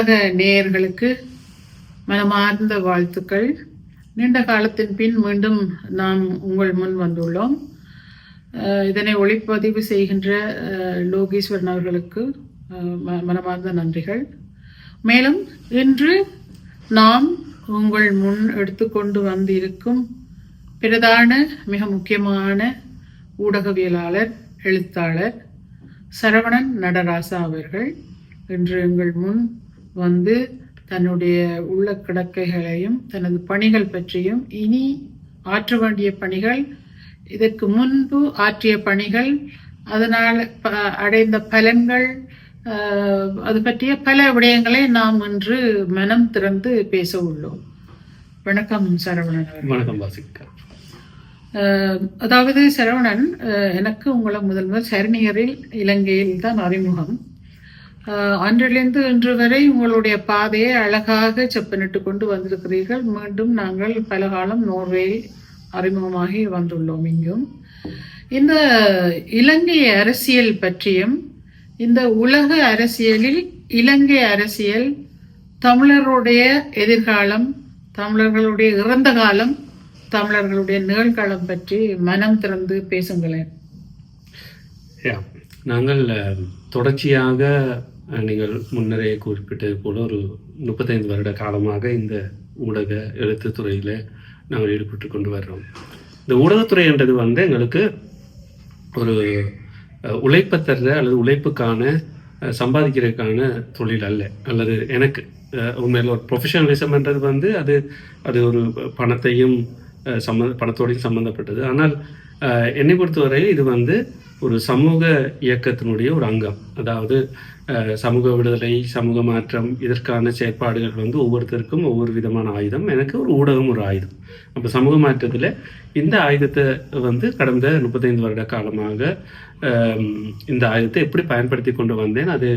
அண்டம் ஊடக நேயர்களுக்கு மனமார்ந்த வாழ்த்துக்கள். நீண்ட காலத்தின் பின் மீண்டும் நாம் உங்கள் முன் வந்துள்ளோம். இதனை ஒளிப்பதிவு செய்கின்ற லோகேஸ்வரன் லோகீஸ்வரன் அவர்களுக்கு மனமார்ந்த நன்றிகள். மேலும் இன்று நாம் உங்கள் முன் எடுத்துக்கொண்டு வந்திருக்கும் பிரதான மிக முக்கியமான ஊடகவியலாளர் எழுத்தாளர் சரவணன் நடராசா அவர்கள் இன்று எங்கள் முன் வந்து தன்னுடைய உள்ள கிடக்கைகளையும் தனது பணிகள் பற்றியும் இனி ஆற்ற வேண்டிய பணிகள் இதற்கு முன்பு ஆற்றிய பணிகள் அதனால் அடைந்த பலன்கள் அது பற்றிய பல விடயங்களை நாம் இன்று மனம் திறந்து பேச உள்ளோம். வணக்கம் சரவணன். வணக்கம் வாசிக்கா. அதாவது சரவணன் எனக்கு உங்களை முதல் முதல் சரணியரில் இலங்கையில் தான் அறிமுகம். அன்றிலிருந்து இன்று வரை உங்களுடைய பாதையை அழகாக செப்பனிட்டு கொண்டு வந்திருக்கிறீர்கள். மீண்டும் நாங்கள் பல காலம் நோர்வேயில் அறிமுகமாகி வந்துள்ளோம் இங்கும். இந்த இலங்கை அரசியல் பற்றியும் இந்த உலக அரசியலில் இலங்கை அரசியல் தமிழருடைய எதிர்காலம் தமிழர்களுடைய இறந்த காலம் தமிழர்களுடைய நிகழ்காலம் பற்றி மனம் திறந்து பேசுங்களேன். நாங்கள் தொடர்ச்சியாக நீங்கள் முன்னரே குறிப்பிட்டது போல ஒரு முப்பத்தைந்து வருட காலமாக இந்த ஊடக எழுத்து துறையில் நாங்கள் ஈடுபட்டு கொண்டு வர்றோம். இந்த ஊடகத்துறை என்றது வந்து எங்களுக்கு ஒரு உழைப்பை தர்ற அல்லது உழைப்புக்கான சம்பாதிக்கிறதுக்கான தொழில் அல்ல. அல்லது எனக்கு உண்மையில் ஒரு ப்ரொஃபஷனலிசம்ன்றது வந்து அது அது ஒரு பணத்தையும் சம்மந்த பணத்தோடையும் சம்மந்தப்பட்டது ஆனால் என்னை பொறுத்தவரை இது வந்து ஒரு சமூக இயக்கத்தினுடைய ஒரு அங்கம். அதாவது சமூக விடுதலை சமூக மாற்றம் இதற்கான செயற்பாடுகள் வந்து ஒவ்வொருத்தருக்கும் ஒவ்வொரு விதமான ஆயுதம். எனக்கு ஒரு ஊடகம் ஒரு ஆயுதம். அப்போ சமூக மாற்றத்தில் இந்த ஆயுதத்தை வந்து கடந்த முப்பத்தைந்து வருட காலமாக இந்த ஆயுதத்தை எப்படி பயன்படுத்தி கொண்டு வந்தேன் அது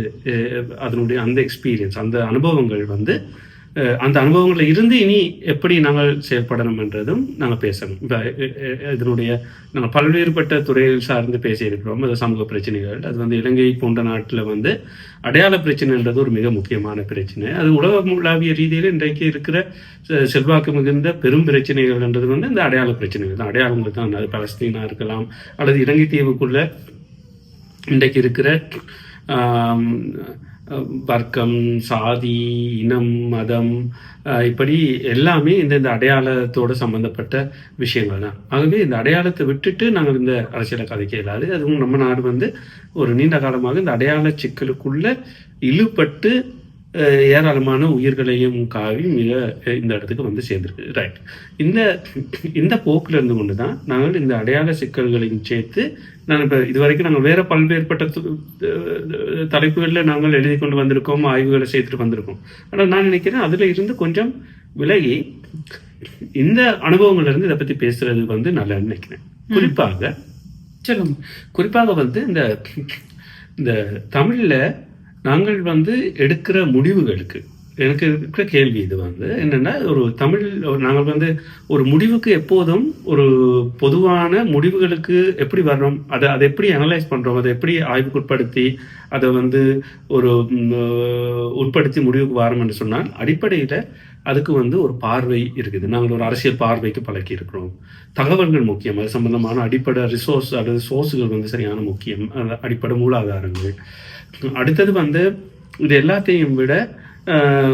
அதனுடைய அந்த எக்ஸ்பீரியன்ஸ் அந்த அனுபவங்கள் வந்து அந்த அனுபவங்களில் இருந்து இனி எப்படி நாங்கள் செயல்படணும் என்றதும் நாங்கள் பேசணும். இப்போ இதனுடைய நாங்கள் பல்வேறுபட்ட துறைகள் சார்ந்து பேசியிருக்கிறோம். அது சமூக பிரச்சனைகள் அது வந்து இலங்கை போன்ற நாட்டில் வந்து அடையாள பிரச்சனைன்றது ஒரு மிக முக்கியமான பிரச்சனை. அது உலகளாவிய ரீதியில் இன்றைக்கு இருக்கிற செ- செல்வாக்கு மிகுந்த பெரும் பிரச்சனைகள்ன்றது வந்து இந்த அடையாள பிரச்சனைகள் தான். அடையாளங்கள் தான். அது பலஸ்தீனா இருக்கலாம் அல்லது இலங்கை தீவுக்குள்ள இன்றைக்கு இருக்கிற வர்க்கம் சாதி இனம் மதம் இப்படி எல்லாமே இந்த இந்த அடையாளத்தோடு சம்மந்தப்பட்ட விஷயங்கள் தான். ஆகவே இந்த அடையாளத்தை விட்டுட்டு நாங்கள் இந்த அரசியலை கதைக்க இயலாது. அதுவும் நம்ம நாடு வந்து ஒரு நீண்ட காலமாக இந்த அடையாள சிக்கலுக்குள்ள இழுபட்டு ஏராளமான உயிர்களையும் காவி மிக இந்த இடத்துக்கு வந்து சேர்ந்திருக்கு. ரைட் இந்த இந்த போக்குல இருந்து கொண்டு தான் நாங்கள் இந்த அடையாள சிக்கல்களையும் சேர்த்து நான் இப்போ இதுவரைக்கும் நாங்கள் வேற பல்வேறுபட்ட தலைப்புகளில் நாங்கள் எழுதி கொண்டு வந்திருக்கோம் ஆய்வுகளை செய்துட்டு வந்திருக்கோம். ஆனால் நான் நினைக்கிறேன் அதில் இருந்து கொஞ்சம் விலகி இந்த அனுபவங்கள்ல இருந்து இதை பற்றி பேசுறது வந்து நல்லா நினைக்கிறேன். குறிப்பாக சொல்லுங்க. குறிப்பாக வந்து இந்த இந்த தமிழில் நாங்கள் வந்து எடுக்கிற முடிவுகளுக்கு எனக்கு இருக்கிற கேள்வி இது வந்து என்னென்னா ஒரு தமிழ் ஒரு நாங்கள் வந்து ஒரு முடிவுக்கு எப்போதும் ஒரு பொதுவான முடிவுகளுக்கு எப்படி வர்றோம் அதை அதை எப்படி அனலைஸ் பண்ணுறோம் அதை எப்படி ஆய்வுக்குட்படுத்தி அதை வந்து ஒரு உட்படுத்தி முடிவுக்கு வரோம்னு சொன்னால் அடிப்படையில் அதுக்கு வந்து ஒரு பார்வை இருக்குது. நாங்கள் ஒரு அரசியல் பார்வைக்கு பழக்கி இருக்கிறோம் தகவல்கள் முக்கியம். அது சம்பந்தமான அடிப்படை ரிசோர்ஸ் அல்லது சோர்ஸுகள் வந்து சரியான முக்கியம். அடிப்படை மூலாதாரங்கள். அடுத்தது வந்து இது எல்லாத்தையும் விட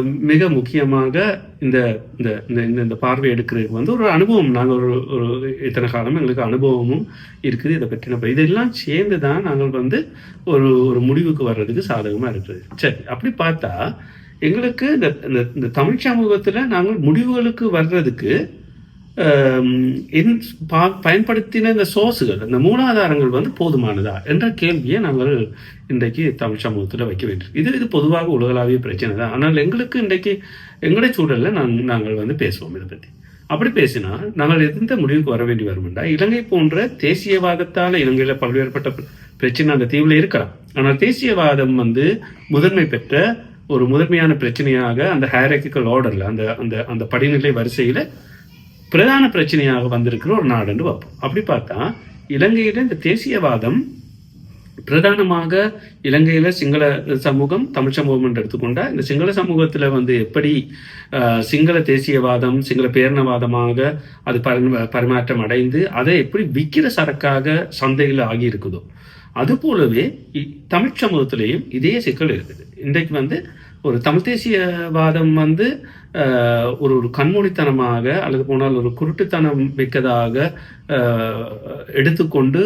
மிக முக்கியமாக இந்த இந்த இந்த இந்த- இந்த பார்வை எடுக்கிறதுக்கு வந்து ஒரு அனுபவம். நாங்கள் ஒரு ஒரு இத்தனை காலம் எங்களுக்கு அனுபவமும் இருக்குது இதை பற்றின நம்ம இதெல்லாம் சேர்ந்து தான் நாங்கள் வந்து ஒரு ஒரு முடிவுக்கு வர்றதுக்கு சாதகமாக இருக்குது சரி அப்படி பார்த்தா எங்களுக்கு இந்த இந்த இந்த தமிழ் சமூகத்தில் நாங்கள் முடிவுகளுக்கு வர்றதுக்கு என் பா- பயன்படுத்தின இந்த சோர்ஸுகள் இந்த மூலாதாரங்கள் வந்து போதுமானதா என்ற கேள்வியை நாங்கள் இன்றைக்கு தமிழ் சமூகத்தில் வைக்க வேண்டும். இது இது பொதுவாக உலகளாவிய பிரச்சனை தான். ஆனால் எங்களுக்கு இன்றைக்கு எங்களுடைய சூழலில் நாங்கள் நாங்கள் வந்து பேசுவோம் இதை பற்றி அப்படி பேசினா நாங்கள் எந்த முடிவுக்கு வர வேண்டி வருமெண்டா இலங்கை போன்ற தேசியவாதத்தால் இலங்கையில் பல்வேறுபட்ட பிரச்சனை அந்த தீவில் இருக்கலாம். ஆனால் தேசியவாதம் வந்து முதன்மை பெற்ற ஒரு முதன்மையான பிரச்சனையாக அந்த ஹேரக்கிக்கல் ஆர்டரில் அந்த அந்த அந்த படிநிலை வரிசையில் பிரதான பிரச்சனையாக வந்திருக்கிற ஒரு நாடுன்னு பார்ப்போம். அப்படி பார்த்தா இலங்கையில் இந்த தேசியவாதம் பிரதானமாக இலங்கையில் சிங்கள சமூகம் தமிழ் சமூகம் என்று எடுத்துக்கொண்டா இந்த சிங்கள சமூகத்தில் வந்து எப்படி சிங்கள தேசியவாதம் சிங்கள பேரணவாதமாக அது பரிமாற்றம் அடைந்து அதை எப்படி விற்கிற சரக்காக சந்தையில் ஆகியிருக்குதோ அது போலவே தமிழ் சமூகத்திலையும் இதே சிக்கல் இருக்குது. இன்றைக்கு வந்து ஒரு தமிழ் தேசியவாதம் வந்து ஒரு ஒரு கண்மூடித்தனமாக அல்லது போனால் ஒரு குருட்டுத்தனம் மிக்கதாக எடுத்துக்கொண்டு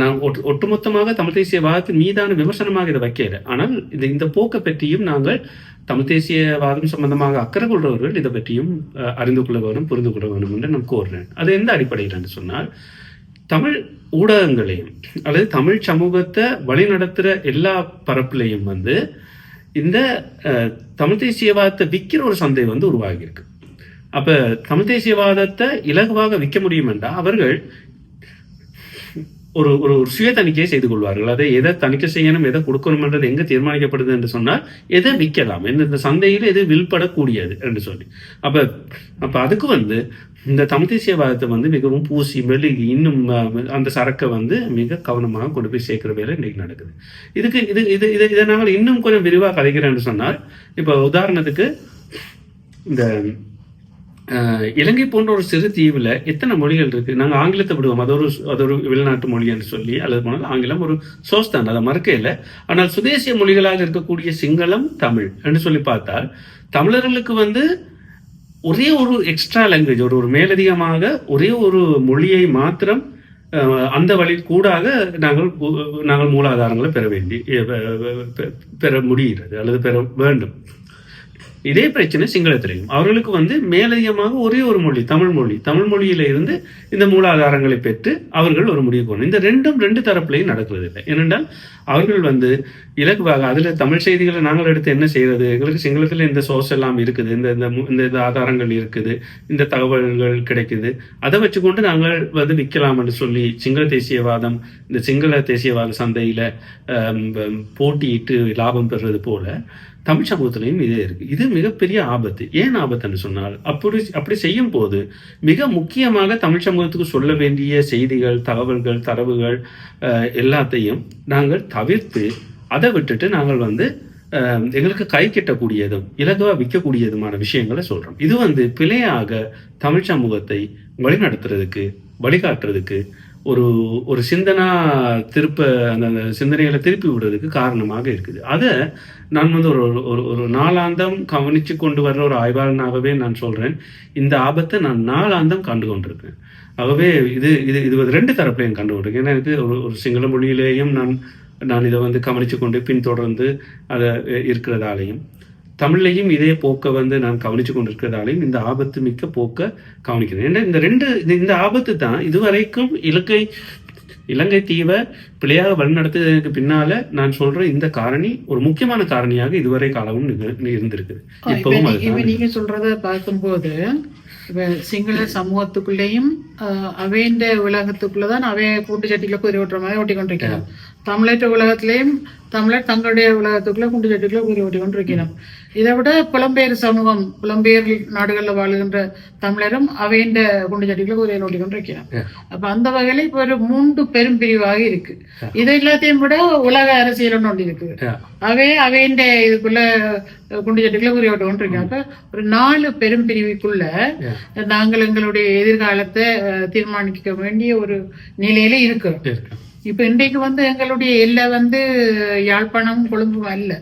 நான் ஒட்டு ஒட்டுமொத்தமாக தமிழ் தேசியவாதத்தின் மீதான விமர்சனமாக இதை வைக்கல. ஆனால் இது இந்த போக்கை பற்றியும் நாங்கள் தமிழ் தேசியவாதம் சம்பந்தமாக அக்கறை கொள்றவர்கள் இதை பற்றியும் அறிந்து கொள்ள வேணும் புரிந்து கொள்ள வேணும் என்று நான் கோருறேன். அது எந்த அடிப்படையில் என்று சொன்னால் தமிழ் ஊடகங்களையும் அல்லது தமிழ் சமூகத்தை வழிநடத்துகிற எல்லா பரப்புலையும் வந்து இந்த அஹ், தமிழ் தேசியவாதத்தை விற்கிற ஒரு சந்தை வந்து உருவாகியிருக்கு. அப்ப தமிழ் தேசியவாதத்தை இலகுவாக விற்க முடியும் என்றால் அவர்கள் ஒரு ஒரு ஒரு சுய தணிக்கையை செய்து கொள்வார்கள். அதை எதை தணிக்கை செய்யணும் எதை கொடுக்கணும்ன்றது எங்க தீர்மானிக்கப்படுது என்று சொன்னால் எதை விற்கலாம்? இந்த சந்தையில் எது வில்படக்கூடியது என்று சொல்லி. அப்ப அப்ப அதுக்கு வந்து இந்த தமிழ் தேசியவாதத்தை வந்து மிகவும் பூசி மெழுகி இன்னும் அந்த சரக்கை வந்து மிக கவனமாக கொண்டு போய் சேர்க்கிற வேலை இன்னைக்கு நடக்குது. இதுக்கு இது இது இதை இதை நாங்கள் இன்னும் கொஞ்சம் விரிவாக கதைக்கிறேன்னு சொன்னால் இப்போ உதாரணத்துக்கு இந்த இலங்கை போன்ற ஒரு சிறு தீவில் எத்தனை மொழிகள் இருக்கு? நாங்கள் ஆங்கிலத்தை விடுவோம். அது ஒரு அது ஒரு வெளிநாட்டு மொழின்னு சொல்லி அல்லது போனால் ஆங்கிலம் ஒரு சோர்ஸ் தான் அதை மறுக்க இல்லை. ஆனால் சுதேசிய மொழிகளாக இருக்கக்கூடிய சிங்களம் தமிழ் என்று சொல்லி பார்த்தால் தமிழர்களுக்கு வந்து ஒரே ஒரு எக்ஸ்ட்ரா லாங்குவேஜ் ஒரு ஒரு மேலதிகமாக ஒரே ஒரு மொழியை மாத்திரம் அந்த வழி கூடாக நாங்கள் நாங்கள் மூலாதாரங்களை பெற வேண்டி பெ- பெற முடிகிறது அல்லது பெற வேண்டும். இதே பிரச்சனை சிங்களத்திலையும். அவர்களுக்கு வந்து மேலதிகமாக ஒரே ஒரு மொழி தமிழ் மொழி. தமிழ் மொழியில இருந்து இந்த மூலாதாரங்களை பெற்று அவர்கள் ஒரு முடிவு கொண்டு இந்த ரெண்டும் ரெண்டு தரப்புலையும் நடக்கிறது இல்லை. ஏனென்றால் அவர்கள் வந்து இலகுவாக அதுல தமிழ் செய்திகளை நாங்கள் எடுத்து என்ன செய்யறது? எங்களுக்கு சிங்களத்துல இந்த சோர்ஸ் எல்லாம் இருக்குது இந்த இந்த மு- இந்த இந்த ஆதாரங்கள் இருக்குது இந்த தகவல்கள் கிடைக்குது. அதை வச்சுக்கொண்டு நாங்கள் வந்து விற்கலாம்னு சொல்லி சிங்கள தேசியவாதம் இந்த சிங்கள தேசியவாத சந்தையில போட்டியிட்டு லாபம் பெறுறது போல தமிழ் சமூகத்திலையும் இதே இருக்கு. இது மிகப்பெரிய ஆபத்து. ஏன் ஆபத்துன்னு சொன்னால் அப்படி அப்படி செய்யும் போது மிக முக்கியமாக தமிழ் சமூகத்துக்கு சொல்ல வேண்டிய செய்திகள் தகவல்கள் தரவுகள் எல்லாத்தையும் நாங்கள் தவிர்த்து அதை விட்டுட்டு நாங்கள் வந்து எங்களுக்கு கை கட்டக்கூடியதும் இலகுவாக விற்கக்கூடியதுமான விஷயங்களை சொல்கிறோம் இது வந்து பிழையாக தமிழ் சமூகத்தை வழிநடத்துறதுக்கு வழிகாட்டுறதுக்கு ஒரு ஒரு சிந்தனா திருப்ப அந்த அந்த சிந்தனைகளை திருப்பி விடுறதுக்கு காரணமாக இருக்குது. அதை நான் வந்து ஒரு ஒரு ஒரு நாளாந்தம் கவனித்து கொண்டு வர்ற ஒரு ஆய்வாளனாகவே நான் சொல்கிறேன் இந்த ஆபத்தை நான் நாளாந்தம் கண்டு கொண்டிருக்கேன். ஆகவே இது இது இது ரெண்டு தரப்புலையும் கண்டு கொண்டிருக்கேன். ஏன்னா எனக்கு ஒரு ஒரு சிங்கள மொழியிலேயும் நான் நான் இதை வந்து கவனித்து கொண்டு பின்தொடர்ந்து அதை இருக்கிறதாலையும். தமிழ்லையும் இதே போக்கை வந்து நான் கவனிச்சு கொண்டிருக்கிறதாலையும் இந்த ஆபத்து மிக்க போக்கை கவனிக்கிறேன். ஏன்னா இந்த ரெண்டு இந்த- ஆபத்து தான் இதுவரைக்கும் இலங்கை இலங்கை தீவை பிழையாக வழிநடத்துவதற்கு பின்னால நான் சொல்ற இந்த காரணி ஒரு முக்கியமான காரணியாக இதுவரை காலமும் இருந்திருக்குது. இப்ப இப்பவும் நீங்க சொல்றத பார்க்கும்போது சிங்கள சமூகத்துக்குள்ளேயும் அவைண்ட உலகத்துக்குள்ளதான் அவைய கூட்டு சட்டிக்குள்ள குதிரை ஓட்டுற மாதிரி ஓட்டி கொண்டிருக்கணும் தமிழற்ற உலகத்திலேயும் தமிழர் தங்களுடைய உலகத்துக்குள்ள குண்டு சட்டிக்குள்ள குதிரை ஓட்டி கொண்டிருக்கணும் இதை விட புலம்பெயர் சமூகம் புலம்பெயர் நாடுகள்ல வாழுகின்ற தமிழரும் அவைண்ட குண்டு சட்டிக்குள்ள குதிரை ஓட்டி கொண்டிருக்கணும் Yeah. அப்ப அந்த வகையில இப்ப ஒரு மூன்று பெரும் பிரிவாக இருக்கு இது எல்லாத்தையும் விட உலக அரசியல் ஒன்று இருக்குது Yeah. அவே அவைண்ட இதுக்குள்ள குண்டு சட்டிக்குள்ள குறி விட்டு கொண்டிருக்கோம் அப்ப ஒரு நாலு பெரும் பிரிவுக்குள்ள. நாங்கள் எங்களுடைய எதிர்காலத்தை தீர்மானிக்க வேண்டிய ஒரு நிலையில இருக்கிறோம் இருக்கு. இப்ப இன்றைக்கு வந்து எங்களுடைய எல்லை வந்து யாழ்ப்பாணம் கொழும்பும் அல்ல.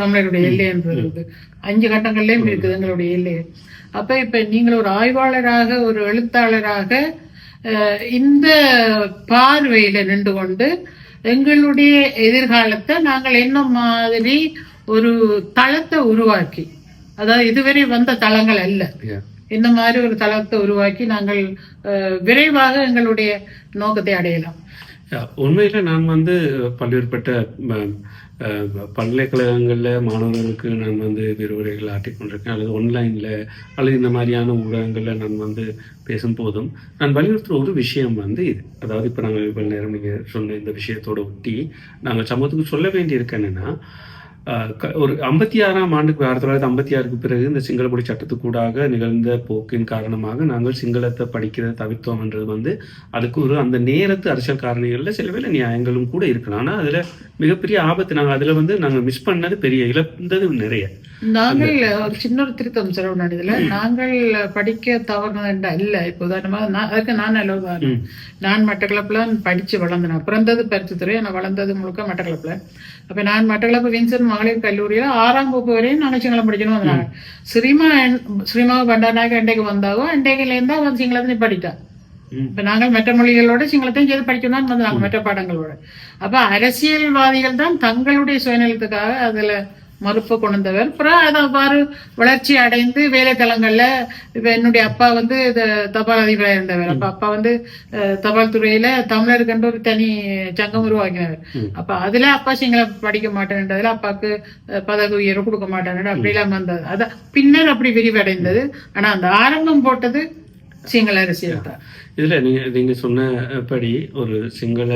தமிழருடைய எல்லைன்றது அஞ்சு கட்டங்கள்லயும் இருக்குது எங்களுடைய எல்லை. அப்ப இப்ப நீங்கள் ஒரு ஆய்வாளராக ஒரு எழுத்தாளராக இந்த பார்வையில நின்று கொண்டு எங்களுடைய எதிர்காலத்தை நாங்கள் என்ன மாதிரி ஒரு தளத்தை உருவாக்கி அதாவது இதுவரை வந்த தளங்கள் அல்ல. இந்த மாதிரி ஒரு தளத்தை உருவாக்கி நாங்கள் விரைவாக எங்களுடைய நோக்கத்தை அடையலாம். உண்மையில நான் வந்து பல்வேறுபட்ட பல்கலைக்கழகங்களில் மாணவர்களுக்கு நான் வந்து விரிவுரைகள் ஆட்டிக்கொண்டிருக்கேன் அல்லது ஆன்லைனில் அல்லது இந்த மாதிரியான ஊடகங்களில் நான் வந்து பேசும்போதும் நான் வலியுறுத்துற ஒரு விஷயம் வந்து இது. அதாவது இப்போ நாங்கள் இவ்வளவு நேரம் நீங்கள் சொன்ன இந்த விஷயத்தோட ஒட்டி நாங்கள் சமூகத்துக்கு சொல்ல வேண்டியிருக்கு என்னன்னா ஒரு ஐம்பத்தி ஆறாம் ஆண்டுக்கு ஆயிரத்தி தொள்ளாயிரத்தி ஐம்பத்தி ஆறுக்கு பிறகு இந்த சிங்கள சட்டத்துக்கூடாக நிகழ்ந்த போக்கின் காரணமாக நாங்கள் சிங்களத்தை படிக்கிறத தவிர்த்தோம்ன்றது வந்து அதுக்கு ஒரு அந்த நேரத்து அரசியல் காரணிகளில் சில வேளை நியாயங்களும் கூட இருக்கலாம். ஆனால் அதில் மிகப்பெரிய ஆபத்து நாங்கள் அதில் வந்து நாங்கள் மிஸ் பண்ணது பெரிய இழந்தது நிறைய. நாங்கள் ஒரு சின்ன ஒரு திருத்தம் செலவு இதுல. நாங்கள் படிக்க தவறுனதுண்டா இல்ல. இப்போ உதாரணமா நான் அதுக்கு நான் ம். நான் மட்டக்களப்புல படிச்சு வளர்ந்தேன். பிறந்தது பருத்தித்துறை நான் வளர்ந்தது முழுக்க மட்டக்களப்புல. அப்ப நான் மட்டக்களப்பு வின்சென்ட் மகளிர் கல்லூரியில ஆறாம் வகுப்பு வரையும் நான் சிங்களம் படிக்கணும் வந்தாங்க ஸ்ரீமா ஸ்ரீமா பண்டாநாயக்க அண்டைக்கு வந்தாவோ இருந்தா வந்து சிங்களத்தை படித்தா. இப்ப நாங்கள் மற்ற மொழிகளோட சிங்களத்தையும் படிக்கணும் தான் வந்தாங்க மற்ற பாடங்களோட அப்ப அரசியல்வாதிகள் தான் தங்களுடைய சுயநலத்துக்காக அதுல மறுப்பு கொண்டு வந்தவர். அப்புறம் அதை அவ்வாறு வளர்ச்சி அடைந்து வேலைத்தலங்கள்ல இப்ப என்னுடைய அப்பா வந்து தபால் அதிபராக இருந்தவர். அப்ப அப்பா வந்து தபால் துறையில தமிழருக்கென்று ஒரு தனி சங்கம் உருவாக்கினவர். அப்ப அதுல அப்பா சிங்களம் படிக்க மாட்டேன்றதுல அப்பாவுக்கு பதவி உயர்வு கொடுக்க மாட்டேன் அப்படிலாம் வந்தது. அதான் பின்னர் அப்படி விரிவடைந்தது. ஆனா அந்த ஆரம்பம் போட்டது சிங்கள அரசியல் தான். இதில் நீங்கள் நீங்கள் சொன்னபடி ஒரு சிங்கள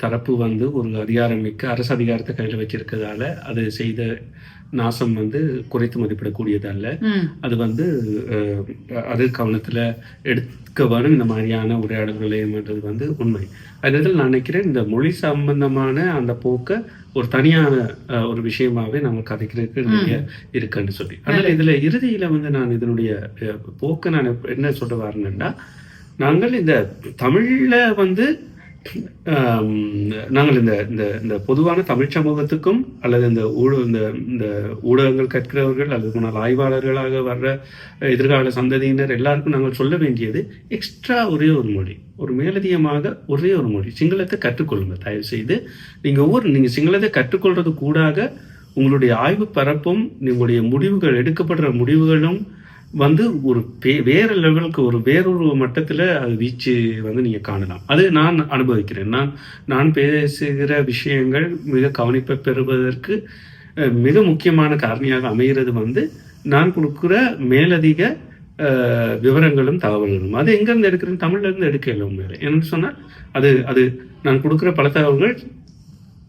தரப்பு வந்து ஒரு அதிகாரமிக்க அரசு அதிகாரத்தை கையில் வச்சிருக்கிறதால அது செய்த நாசம் வந்து குறைத்து மதிப்பிடக்கூடியதல்ல. அது வந்து அது கவனத்தில் எடுக்க வேணும் இந்த மாதிரியான உரையாடல்களைன்றது வந்து உண்மை. அதில் நான் நினைக்கிறேன் இந்த மொழி சம்பந்தமான அந்த போக்கை ஒரு தனியான ஒரு விஷயமாவே நம்ம கதைக்கிறதுக்கு நிறைய இருக்குன்னு சொல்லி. அதனால இதுல இறுதியில வந்து நான் இதனுடைய போக்கை நான் என்ன சொல்ல வரேன்னா நாங்கள் இந்த தமிழ்ல வந்து நாங்கள் இந்த இந்த இந்த பொதுவான தமிழ் சமூகத்துக்கும் அல்லது இந்த ஊழ இந்த இந்த ஊடகங்கள் கற்கிறவர்கள் அல்லது முன்னாள் ஆய்வாளர்களாக வர்ற எதிர்கால சந்ததியினர் எல்லாருக்கும் நாங்கள் சொல்ல வேண்டியது எக்ஸ்ட்ரா ஒரே ஒரு மொழி ஒரு மேலதிகமாக ஒரே ஒரு மொழி சிங்களத்தை கற்றுக்கொள்ளுங்க தயவு செய்து நீங்கள் ஒவ்வொரு நீங்கள் சிங்களத்தை கற்றுக்கொள்றது கூடாக உங்களுடைய ஆய்வு பரப்பும் உங்களுடைய முடிவுகள் எடுக்கப்படுற முடிவுகளும் வந்து ஒரு பே வேற லெவலுக்கு ஒரு வேறொரு மட்டத்தில் அது வீச்சு வந்து நீங்கள் காணலாம். அது நான் அனுபவிக்கிறேன். நான் நான் பேசுகிற விஷயங்கள் மிக கவனிப்பை பெறுவதற்கு மிக முக்கியமான காரணியாக அமைகிறது வந்து நான் கொடுக்குற மேலதிக விவரங்களும் தகவல்களும். அது எங்கேருந்து எடுக்கிறேன் தமிழ்லேருந்து எடுக்க எடுக்கல உண்மையில. என்னன்னு சொன்னால் அது அது நான் கொடுக்குற பல தகவல்கள்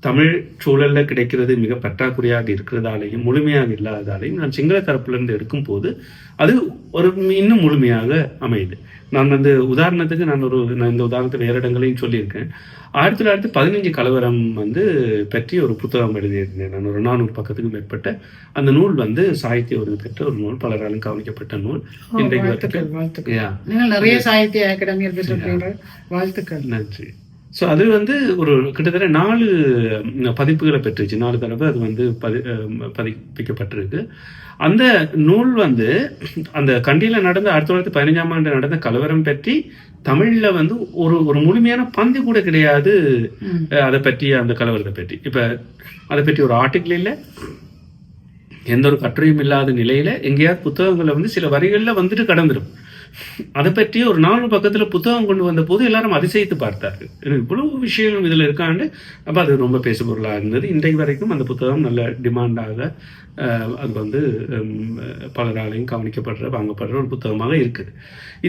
தமிழ் சூழல்ல கிடைக்கிறது மிக பற்றாக்குறையாக இருக்கிறதாலையும் முழுமையாக இல்லாததாலையும் நான் சிங்கள தரப்புல இருந்து எடுக்கும் போது அது ஒரு இன்னும் முழுமையாக அமையுது. நான் வந்து உதாரணத்துக்கு நான் ஒரு நான் இந்த உதாரணத்தை வேற இடங்களையும் சொல்லியிருக்கேன். ஆயிரத்தி தொள்ளாயிரத்தி பதினஞ்சு கலவரம் வந்து பற்றி ஒரு புத்தகம் எழுதியிருந்தேன் நான். ஒரு நானூறு பக்கத்துக்கு மேற்பட்ட அந்த நூல் வந்து சாகித்ய விருது பெற்ற ஒரு நூல் பலராலும் கவனிக்கப்பட்ட நூல். இன்றைக்கு வாழ்த்துக்கள் நிறைய சாகித்ய பெற்றிருக்கீர்கள் வாழ்த்துக்கள். நன்றி. ஸோ அது வந்து ஒரு கிட்டத்தட்ட நாலு பதிப்புகளை பெற்றுச்சு. நாலு தடவை அது வந்து பதி பதிப்பிக்கப்பட்டிருக்கு. அந்த நூல் வந்து அந்த கண்டியில் நடந்த ஆயிரத்தி தொள்ளாயிரத்தி பதினஞ்சாம் ஆண்டு நடந்த கலவரம் பற்றி தமிழ்ல வந்து ஒரு ஒரு முழுமையான பந்தி கூட கிடையாது. அதை பற்றி அந்த கலவரத்தை பற்றி. இப்ப அதை பற்றி ஒரு ஆர்டிக்கிள் இல்லை. எந்த ஒரு கட்டுரையும் இல்லாத நிலையில எங்கேயாவது புத்தகங்களை வந்து சில வரிகள்ல வந்துட்டு கடந்துடும் அதை பற்றி ஒரு நாலு பக்கத்தில் புத்தகம் கொண்டு வந்த போது எல்லாரும் அதிசயித்து பார்த்தார்கள். எனக்கு இவ்வளவு விஷயங்கள் இதில் இருக்காண்டு அப்போ அது ரொம்ப பேசுபொருளாக இருந்தது. இன்றைக்கு வரைக்கும் அந்த புத்தகம் நல்ல டிமாண்டாக அது வந்து பலராலையும் கவனிக்கப்படுற வாங்கப்படுற ஒரு புத்தகமாக இருக்குது.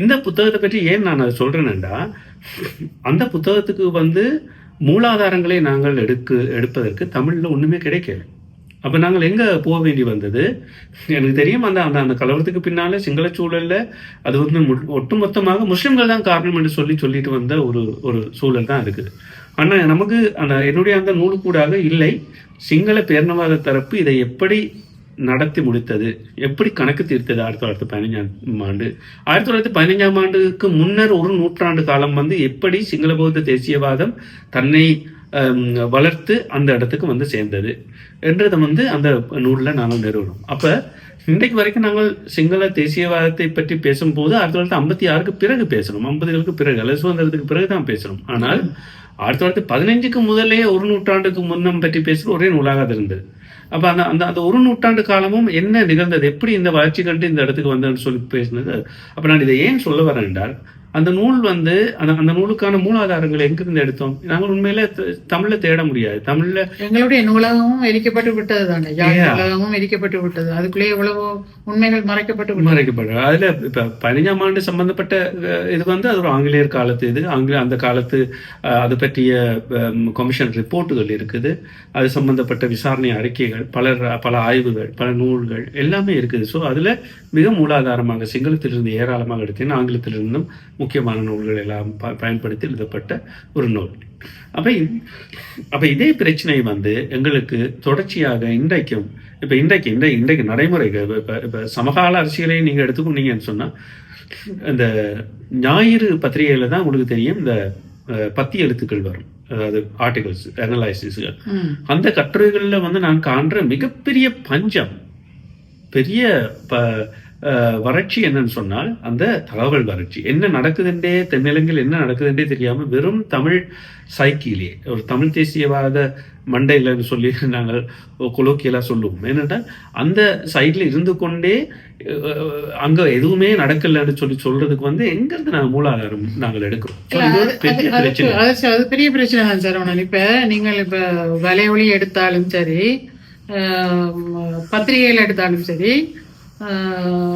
இந்த புத்தகத்தை பற்றி ஏன் நான் அதை சொல்கிறேன்னா அந்த புத்தகத்துக்கு வந்து மூலாதாரங்களை நாங்கள் எடுக்கு எடுப்பதற்கு தமிழில் ஒன்றுமே கிடைக்கல. அப்போ நாங்கள் எங்கே போக வேண்டி வந்தது? எனக்கு தெரியும் அந்த அந்த அந்த கலவரத்துக்கு பின்னால சிங்கள சூழலில் அது வந்து மு- ஒட்டுமொத்தமாக முஸ்லீம்கள் தான் காரணம் என்று சொல்லி சொல்லிட்டு வந்த ஒரு ஒரு சூழல் தான் இருக்குது. ஆனால் நமக்கு அந்த என்னுடைய அந்த நூலுக்கூடாக இல்லை. சிங்கள பேரணவாத தரப்பு இதை எப்படி நடத்தி முடித்தது? எப்படி கணக்கு தீர்த்தது? ஆயிரத்தி தொள்ளாயிரத்தி பதினஞ்சாம் ஆண்டு. ஆயிரத்தி தொள்ளாயிரத்தி பதினஞ்சாம் ஆண்டுக்கு முன்னர் ஒரு நூற்றாண்டு காலம் வந்து எப்படி சிங்கள பௌத்த தேசியவாதம் தன்னை வளர்த்து அந்த இடத்துக்கு வந்து சேர்ந்தது. என்றதை வந்து அந்த நூலில் நாங்கள் நிறுவனம். அப்போ இன்றைக்கு வரைக்கும் நாங்கள் சிங்கள தேசியவாதத்தை பற்றி பேசும்போது ஆயிரத்தி தொள்ளாயிரத்தி ஐம்பத்தி ஆறுக்கு பிறகு பேசணும் ஐம்பதுகளுக்கு பிறகு அல்லது சுதந்திரத்துக்கு பிறகு தான் பேசணும் ஆனால் ஆயிரத்தி தொள்ளாயிரத்தி பதினஞ்சுக்கு முதலே ஒரு நூற்றாண்டுக்கு முன்னம் பற்றி பேசுகிற ஒரே நூலாக அது இருந்தது. அப்போ அந்த அந்த அந்த ஒரு நூற்றாண்டு காலமும் என்ன நிகழ்ந்தது? எப்படி இந்த வளர்ச்சி கண்டு இந்த இடத்துக்கு வந்ததுன்னு சொல்லி பேசினது? அப்போ நான் இதை ஏன் சொல்ல வரேன் என்றால் அந்த நூல் வந்து அந்த நூலுக்கான மூலாதாரங்களை எங்கிருந்து எடுத்தோம்? நாங்கள் உண்மையில தமிழ்ல தேட முடியாது. தமிழ்ல எங்களுடைய நூலகமும் எரிக்கப்பட்டு விட்டது தானே. நூலகமும் எரிக்கப்பட்டு விட்டது? அதுக்குள்ளே எவ்வளவோ உண்மைகள் மறைக்கப்பட்டு விட்டது. மறைக்கப்படுற அதுல இப்ப பதினஞ்சாம் ஆண்டு சம்பந்தப்பட்ட இது வந்து அது ஒரு ஆங்கிலேயர் காலத்து இது. ஆங்கில அந்த காலத்து அது பற்றிய கமிஷன் ரிப்போர்ட்டுகள் இருக்குது. அது சம்பந்தப்பட்ட விசாரணை அறிக்கைகள் பல பல ஆய்வுகள் பல நூல்கள் எல்லாமே இருக்குது. ஸோ அதுல மிக மூலாதாரமாக சிங்களத்திலிருந்து ஏராளமாக எடுத்தேன். ஆங்கிலத்திலிருந்தும் முக்கியமான நூல்கள் எல்லாம் ப- பயன்படுத்தி எழுதப்பட்ட ஒரு நூல். அப்ப அப்ப இதே பிரச்சனை வந்து எங்களுக்கு தொடர்ச்சியாக இன்றைக்கும் இப்ப இன்றைக்கு இந்த இன்றைக்கு நடைமுறைகள் இப்ப- இப்ப சமகால அரசியலை நீங்க எடுத்துக்கொண்டீங்கன்னு சொன்னா இந்த ஞாயிறு பத்திரிகையில தான் உங்களுக்கு தெரியும் இந்த பத்தி எழுத்துக்கள் வரும். அதாவது ஆர்டிகல்ஸ் அனலைசிஸ்கள். அந்த கட்டுரைகள்ல வந்து நான் காண்ற மிகப்பெரிய பஞ்சம் பெரிய ப வறட்சி என்னன்னு சொன்னால் அந்த தகவல் வறட்சி. என்ன நடக்குதுன்றே தென்னிலங்கில் என்ன நடக்குதுன்றே தெரியாம வெறும் தமிழ் சைக்கிலே ஒரு தமிழ் தேசியவாத மண்டையிலன்னு சொல்லி நாங்கள் கொலோக்கியலா சொல்லுவோம். என்னன்னா அந்த சைட்ல இருந்து கொண்டே அங்க எதுவுமே நடக்கலன்னு சொல்லி சொல்றதுக்கு வந்து எங்க இருந்து நாங்கள் மூலாதாரம் நாங்கள் எடுக்கிறோம்? அது- பெரிய பிரச்சனை. தான் சரவணன் இப்ப நீங்கள் இப்ப வலையொலி எடுத்தாலும் சரி பத்திரிகைகள் எடுத்தாலும் சரி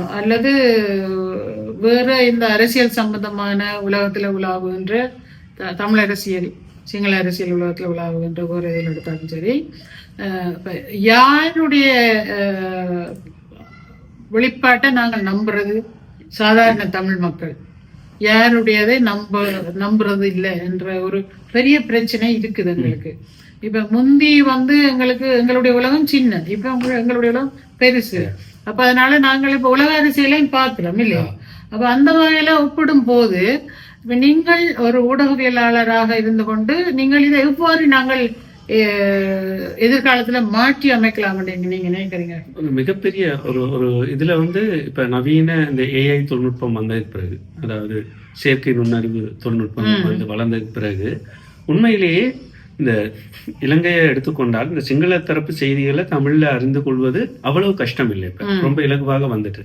அல்லது வேறு இந்த அரசியல் சம்பந்தமான உலகத்தில் உலாவுகின்ற த- தமிழ் அரசியல் சிங்கள அரசியல் உலகத்தில் உலாவுகின்ற ஒரு இதில் எடுத்தாலும் சரி யாருடைய வெளிப்பாட்டை நாங்கள் நம்புறது? சாதாரண தமிழ் மக்கள். யாருடையதை நம்ப நம்புறது இல்லை என்ற ஒரு பெரிய பிரச்சனை இருக்குது எங்களுக்கு. இப்ப முந்தி வந்து எங்களுக்கு எங்களுடைய உலகம் சின்ன. இப்ப எங்களுடைய உலகம் பெருசு. அப்ப அதனால நாங்கள் இப்ப உலக அரசியலையும் பார்க்கிறோம் இல்லையா? அப்ப அந்த வகையில ஒப்பிடும் போது இப்ப நீங்கள் ஒரு ஊடகவியலாளராக இருந்து கொண்டு நீங்கள் இதை எவ்வாறு நாங்கள் எதிர்காலத்துல மாற்றி அமைக்கலாம் நீங்க நினைக்கிறீங்க? ஒரு மிகப்பெரிய ஒரு ஒரு இதுல வந்து இப்ப நவீன இந்த ஏஐ தொழில்நுட்பம் வந்ததுக்கு பிறகு அதாவது செயற்கை நுண்ணறிவு தொழில்நுட்பம் வந்து வளர்ந்ததுக்கு பிறகு உண்மையிலேயே இந்த இலங்கையை எடுத்துக்கொண்டால் இந்த சிங்கள தரப்பு செய்திகளை தமிழ்ல அறிந்து கொள்வது அவ்வளவு கஷ்டம் இல்லை இப்ப ரொம்ப இலகுவாக வந்துட்டு.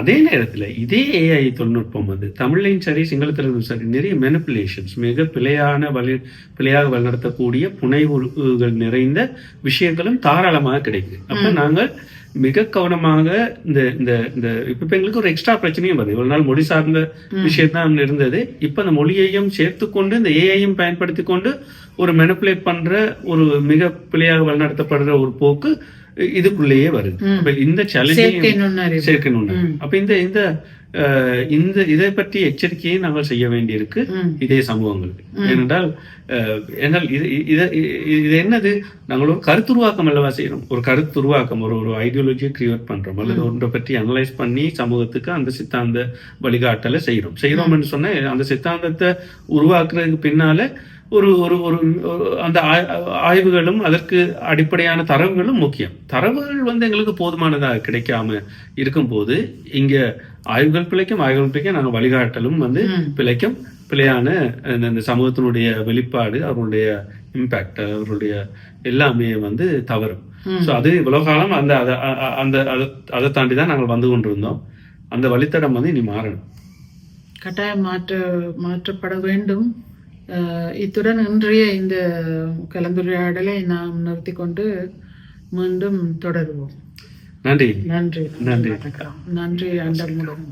அதே நேரத்துல இதே ஏஐ தொழில்நுட்பம் வந்து தமிழ்லையும் சரி சிங்களத்திலும் சரி நிறைய மெனிப்புலேஷன்ஸ் மிக பிழையான வழி பிழையாக வழிநடத்தக்கூடிய புனைவுகள் நிறைந்த விஷயங்களும் தாராளமாக கிடைக்குது. அப்ப நாங்கள் மிக கவனமாக இந்த இந்த இந்த இப்ப எங்களுக்கு ஒரு எக்ஸ்ட்ரா பிரச்சனையும் வருது. இவ்வளவு நாள் மொழி சார்ந்த விஷயம் தான் இருந்தது. இப்ப அந்த மொழியையும் சேர்த்து கொண்டு இந்த ஏஐயும் பயன்படுத்தி கொண்டு ஒரு மெனிப்புலேட் பண்ற ஒரு மிக பிழையாக வழிநடத்தப்படுற ஒரு போக்கு இதுக்குள்ளேயே வருது. அப்ப இந்த சேலஞ்சிங் நுண்ணறிவு சேர்க்கணும் அப்ப இந்த இந்த இந்த இதை பற்றி எச்சரிக்கையை நாங்கள் செய்ய வேண்டியிருக்கு. இதே சமூகங்களுக்கு. ஏனென்றால் இது- இது என்னது? நாங்கள் ஒரு கருத்துருவாக்கம் அல்லவா செய்யறோம் ஒரு கருத்துருவாக்கம் ஒரு ஒரு ஐடியாலஜியை கிரியேட் பண்றோம். அல்லது ஒன்றை பற்றி அனலைஸ் பண்ணி சமூகத்துக்கு அந்த சித்தாந்த வழிகாட்டலை செய்யறோம். செய்யறோம்னு சொன்னா அந்த சித்தாந்தத்தை உருவாக்குறதுக்கு பின்னால ஒரு ஒரு ஒரு அந்த ஆய்- ஆய்வுகளும் அதற்கு அடிப்படையான தரவுகளும் முக்கியம். தரவுகள் வந்து எங்களுக்கு போதுமானதாக கிடைக்காம இருக்கும்போது இங்க ஆய்வுகள் பிழைக்கும் ஆய்வுகள் பிழைக்கும் நாங்கள் வழிகாட்டலும் வந்து பிழைக்கும். பிழையான இந்த சமூகத்தினுடைய வெளிப்பாடு அவருடைய இம்பாக்ட் அவருடைய எல்லாமே வந்து தவறும். ஸோ அது இவ்வளவு காலம் அந்த அத- அந்த அதை- தாண்டி தான் நாங்கள் வந்து கொண்டிருந்தோம். அந்த வழித்தடம் வந்து இனி மாறணும். கட்டாயம் மாற்ற மாற்றப்பட வேண்டும். இத்துடன் இன்றைய இந்த கலந்துரையாடலை நாம் நிறுத்தி கொண்டு மீண்டும் தொடருவோம். நன்றி. நன்றி. நன்றி. நன்றி அண்டமுடன்